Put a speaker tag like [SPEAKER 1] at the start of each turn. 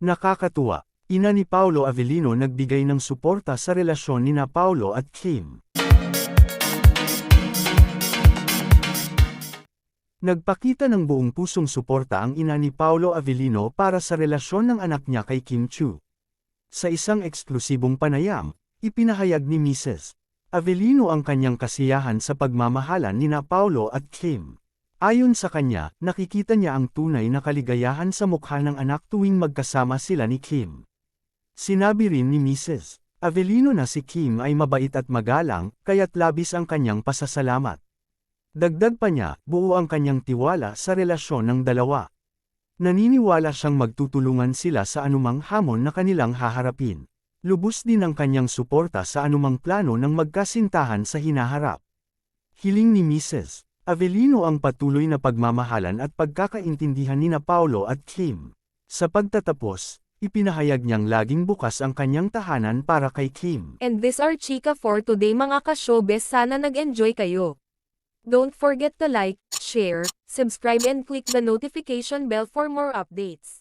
[SPEAKER 1] Nakakatuwa, ina ni Paolo Avellino nagbigay ng suporta sa relasyon ni na Paolo at Kim. Nagpakita ng buong pusong suporta ang ina ni Paolo Avellino para sa relasyon ng anak niya kay Kim Chu. Sa isang eksklusibong panayam, ipinahayag ni Mrs. Avellino ang kanyang kasiyahan sa pagmamahalan ni na Paolo at Kim. Ayon sa kanya, nakikita niya ang tunay na kaligayahan sa mukha ng anak tuwing magkasama sila ni Kim. Sinabi rin ni Mrs. Avellino na si Kim ay mabait at magalang, kaya't labis ang kanyang pasasalamat. Dagdag pa niya, buo ang kanyang tiwala sa relasyon ng dalawa. Naniniwala siyang magtutulungan sila sa anumang hamon na kanilang haharapin. Lubos din ang kanyang suporta sa anumang plano ng magkasintahan sa hinaharap. Hiling ni Mrs. Avellino ang patuloy na pagmamahalan at pagkakaintindihan ni na Paulo at Kim. Sa pagtatapos, ipinahayag niyang laging bukas ang kanyang tahanan para kay Kim.
[SPEAKER 2] And this are Chika for today mga ka-showbiz sana nag-enjoy kayo. Don't forget to like, share, subscribe and click the notification bell for more updates.